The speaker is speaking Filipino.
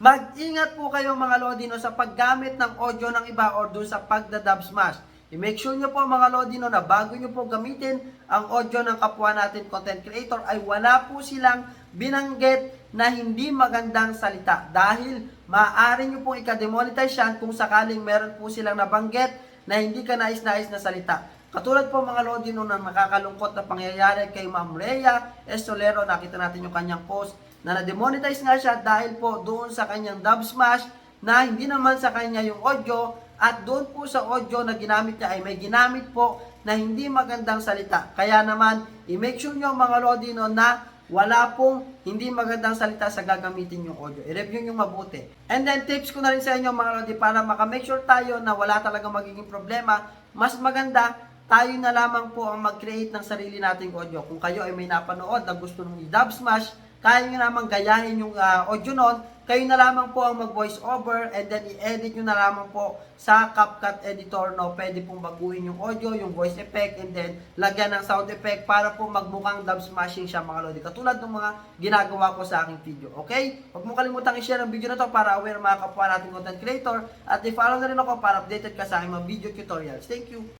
Mag-ingat po kayo mga Lodino sa paggamit ng audio ng iba or doon sa pagdadub smash. I-make sure nyo po mga Lodino na bago nyo po gamitin ang audio ng kapwa natin content creator ay wala po silang binanggit na hindi magandang salita dahil maaari nyo pong ikademonetize yan kung sakaling meron po silang nabanggit na hindi ka nais-nais na salita. Katulad po mga Lodino na nakakalungkot na pangyayari kay Ma'am Rhea Estolero, nakita natin yung kanyang post na na-demonetize nga siya dahil po doon sa kanyang dub smash na hindi naman sa kanya yung audio at doon po sa audio na ginamit niya ay may ginamit po na hindi magandang salita. Kaya naman, i-make sure nyo mga Lodino na wala pong hindi magandang salita sa gagamitin yung audio. I-review nyo mabuti. And then tips ko na rin sa inyo mga Lodi para makamake sure tayo na wala talagang magiging problema. Mas maganda, tayo na lamang po ang mag-create ng sarili nating audio. Kung kayo ay may napanood na gusto nung i-dub smash, kaya nyo naman gayahin yung ah, audio nun, kayo na lamang po ang mag-voice over and then i-edit nyo na lamang po sa CapCut editor no pwede pong baguhin yung audio, yung voice effect and then lagyan ng sound effect para po magmukhang dub smashing siya mga lodi. Katulad ng mga ginagawa ko sa aking video. Okay? Huwag mo kalimutang i-share ang video na to para aware mga kapwa nating content creator at i-follow na rin ako para updated ka sa aking mga video tutorials. Thank you!